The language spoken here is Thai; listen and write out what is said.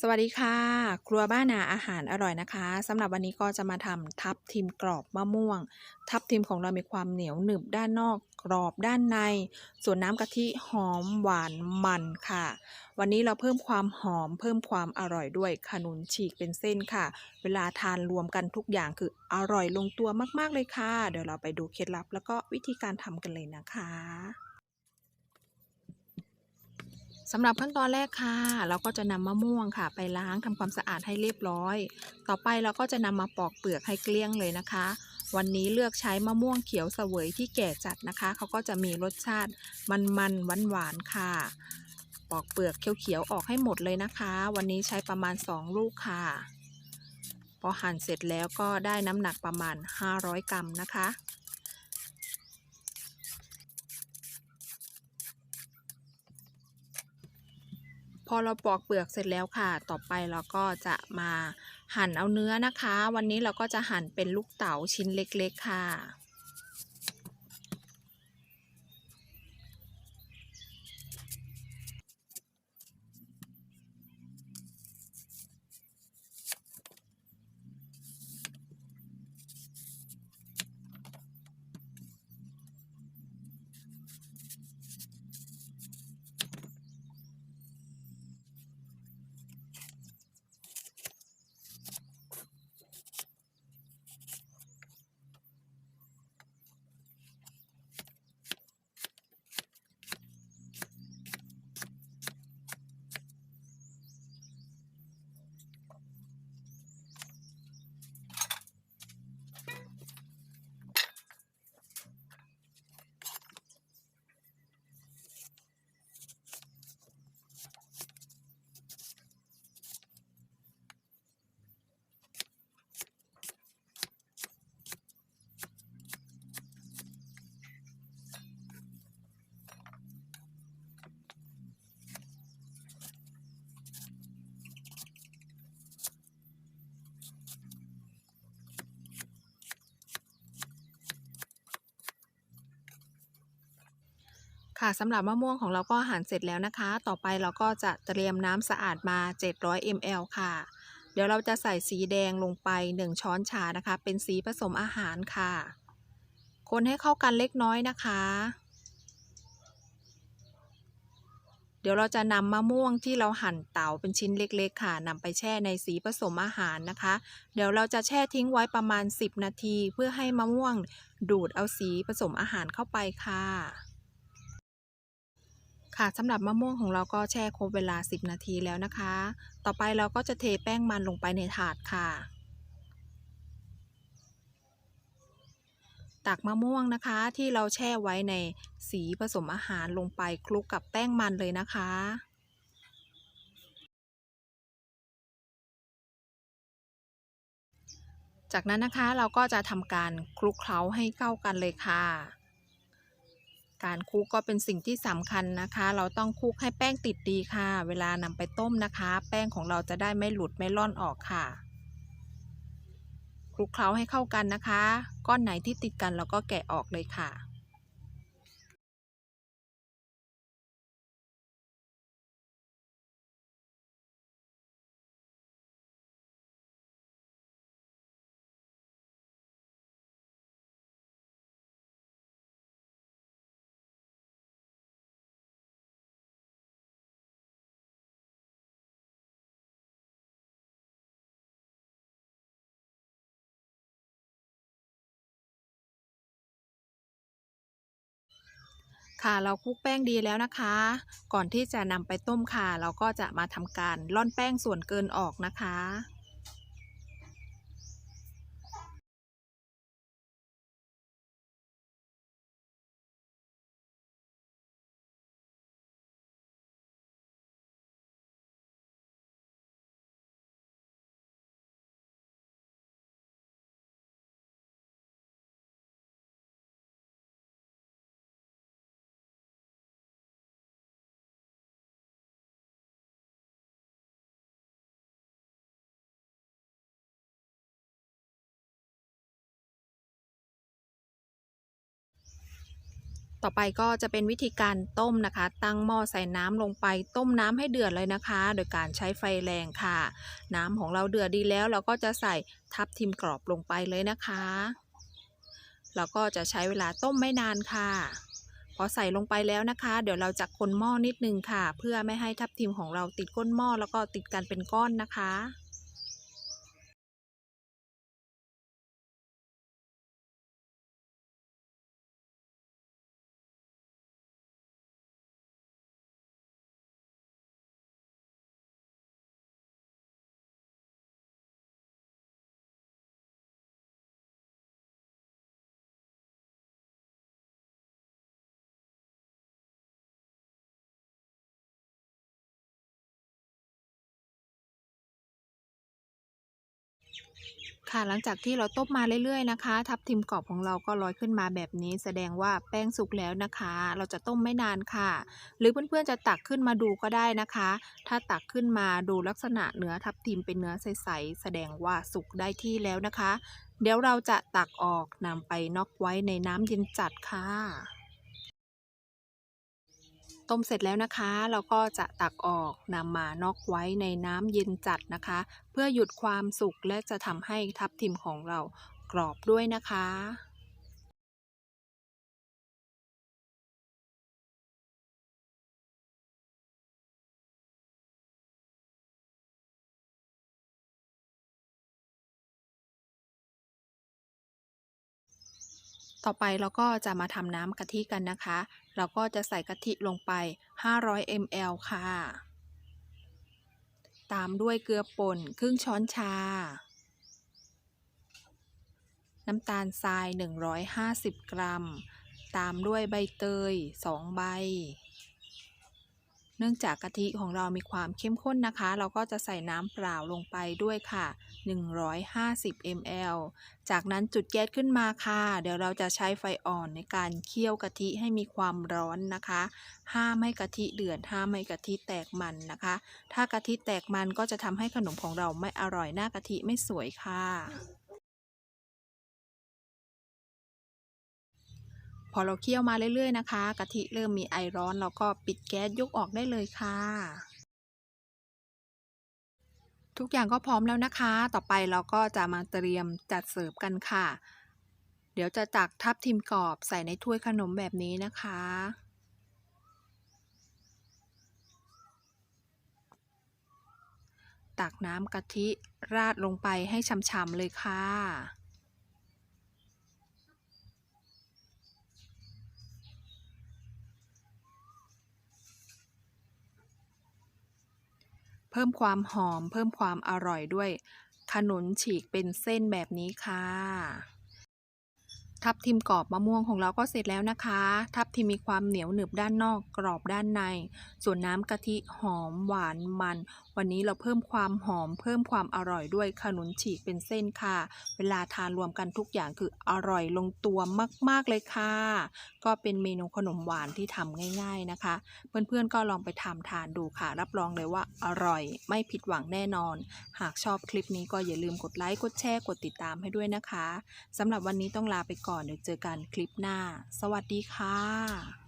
สวัสดีค่ะ ครัวบ้านนาอาหารอร่อยนะคะสำหรับวันนี้ก็จะมาทำทับทิมกรอบมะม่วง ทับทิมของเรามีความเหนียวหนึบด้านนอกกรอบด้านใน ส่วนน้ำกะทิหอมหวานมันค่ะ วันนี้เราเพิ่มความหอม เพิ่มความอร่อยด้วยขนุนฉีกเป็นเส้นค่ะ เวลาทานรวมกันทุกอย่างคืออร่อยลงตัวมากๆเลยค่ะ เดี๋ยวเราไปดูเคล็ดลับ แล้วก็วิธีการทำกันเลยนะคะ สำหรับขั้นตอนแรกค่ะ เราก็จะนำมะม่วงค่ะ ไปล้างทำความสะอาดให้เรียบร้อย ต่อไปเราก็จะนำมาปอกเปลือกให้เกลี้ยงเลยนะคะ วันนี้เลือกใช้มะม่วงเขียวเสวยที่แก่จัดนะคะ เขาก็จะมีรสชาติมันๆหวานๆค่ะ ปอกเปลือกเขียวๆออกให้หมดเลยนะคะ วันนี้ใช้ประมาณ 2 ลูกค่ะ พอหั่นเสร็จแล้วก็ได้น้ำหนักประมาณ 500 กรัมนะคะ อเราปอกเปลือกเสร็จแล้วค่ะ ต่อไปเราก็จะมาหั่นเอาเนื้อนะคะ วันนี้เราก็จะหั่นเป็นลูกเต๋าชิ้นเล็กๆค่ะ ค่ะสำหรับมะม่วงของเราก็หั่นเสร็จแล้วนะคะ ต่อไปเราก็จะเตรียมน้ำสะอาดมา 700 ml ค่ะ เดี๋ยวเราจะใส่สีแดงลงไป 1 ช้อนชานะคะ เป็นสีผสมอาหารค่ะ คนให้เข้ากันเล็กน้อยนะคะ เดี๋ยวเราจะนำมะม่วงที่เราหั่นเต๋าเป็นชิ้นเล็กๆ ค่ะนำไปแช่ในสีผสมอาหารนะคะ เดี๋ยวเราจะแช่ทิ้งไว้ประมาณ 10 นาที เพื่อให้มะม่วงดูดเอาสีผสมอาหารเข้าไปค่ะ ค่ะสำหรับมะม่วงของเราก็แช่ครบเวลา 10 นาทีแล้วนะคะ ต่อไปเราก็จะเทแป้งมันลงไปในถาดค่ะ ตักมะม่วงนะคะที่เราแช่ไว้ในสีผสมอาหารลงไปคลุกกับแป้งมันเลยนะคะจากนั้นนะคะเราก็จะทำการคลุกเคล้าให้เข้ากันเลยค่ะ การคลุกก็เป็นสิ่งที่สำคัญนะคะ เราต้องคลุกให้แป้งติดดีค่ะ เวลานำไปต้มนะคะ แป้งของเราจะได้ไม่หลุดไม่ล่อนออกค่ะคลุกเคล้าให้เข้ากันนะคะ ก้อนไหนที่ติดกันเราก็แกะออกเลยค่ะ ค่ะเราคลุกแป้งดีแล้วนะคะ ก่อนที่จะนำไปต้มค่ะ เราก็จะมาทำการล่อนแป้งส่วนเกินออกนะคะ ต่อไปก็จะเป็นวิธีการต้มนะคะ ตั้งหม้อใส่น้ำลงไป ต้มน้ำให้เดือดเลยนะคะ โดยการใช้ไฟแรงค่ะ น้ำของเราเดือดดีแล้ว เราก็จะใส่ทับทิมกรอบลงไปเลยนะคะเราก็จะใช้เวลาต้มไม่นานค่ะ พอใส่ลงไปแล้วนะคะ เดี๋ยวเราจะคนหม้อนิดนึงค่ะ เพื่อไม่ให้ทับทิมของเราติดก้นหม้อแล้วก็ติดกันเป็นก้อนนะคะ ค่ะหลังจากที่เราต้มมาเรื่อยๆนะคะ ทับทิมกรอบของเราก็ลอยขึ้นมาแบบนี้ แสดงว่าแป้งสุกแล้วนะคะ เราจะต้มไม่นานค่ะ หรือเพื่อนๆจะตักขึ้นมาดูก็ได้นะคะ ถ้าตักขึ้นมาดูลักษณะเนื้อทับทิมเป็นเนื้อใสๆแสดงว่าสุกได้ที่แล้วนะคะ เดี๋ยวเราจะตักออกนำไปน็อกไว้ในน้ำเย็นจัดค่ะ ต้มเสร็จแล้วนะคะ เราก็จะตักออกนำมาน็อกไว้ในน้ำเย็นจัดนะคะ เพื่อหยุดความสุกและจะทำให้ทับทิมของเรากรอบด้วยนะคะ ต่อไปเราก็จะมาทำน้ำกะทิกันนะคะ เราก็จะใส่กะทิลงไป 500 ml ค่ะ ตามด้วยเกลือป่นครึ่งช้อนชา น้ำตาลทราย 150 กรัม ตามด้วยใบเตย 2 ใบ เนื่องจากกะทิของเรามีความเข้มข้นนะคะ เราก็จะใส่น้ำเปล่าลงไปด้วยค่ะ 150 ml จากนั้นจุดแก๊สขึ้นมาค่ะ เดี๋ยวเราจะใช้ไฟอ่อนในการเคี่ยวกะทิให้มีความร้อนนะคะ ห้ามให้กะทิเดือด ห้ามให้กะทิแตกมันนะคะ ถ้ากะทิแตกมันก็จะทำให้ขนมของเราไม่อร่อยหน้ากะทิไม่สวยค่ะ พอเราเคี่ยวมาเรื่อยๆนะคะ กะทิเริ่มมีไอร้อนเราก็ปิดแก๊สยกออกได้เลยค่ะ ทุกอย่างก็พร้อมแล้วนะคะ ต่อไปเราก็จะมาเตรียมจัดเสิร์ฟกันค่ะ เดี๋ยวจะตักทับทิมกรอบใส่ในถ้วยขนมแบบนี้นะคะตักน้ำกะทิราดลงไปให้ฉ่ำๆเลยค่ะ เพิ่มความหอม เพิ่มความอร่อยด้วยขนุนฉีกเป็นเส้นแบบนี้ค่ะ ทับทิมกรอบมะม่วงของเราก็เสร็จแล้วนะคะ ทับทิมมีความเหนียวหนึบด้านนอกกรอบด้านใน ส่วนน้ำกะทิหอมหวานมัน วันนี้เราเพิ่มความหอม เพิ่มความอร่อยด้วยขนุนฉีกเป็นเส้นค่ะ เวลาทานรวมกันทุกอย่างคืออร่อยลงตัวมาก ๆ เลยค่ะ ก็เป็นเมนูขนมหวานที่ทำง่าย ๆนะคะ เพื่อนๆก็ลองไปทำทานดูค่ะ รับรองเลยว่าอร่อยไม่ผิดหวังแน่นอน หากชอบคลิปนี้ก็อย่าลืมกดไลค์กดแชร์กดติดตามให้ด้วยนะคะสำหรับวันนี้ต้องลาไปก่อนก่อนเดี๋ยวเจอกันคลิปหน้า สวัสดีค่ะ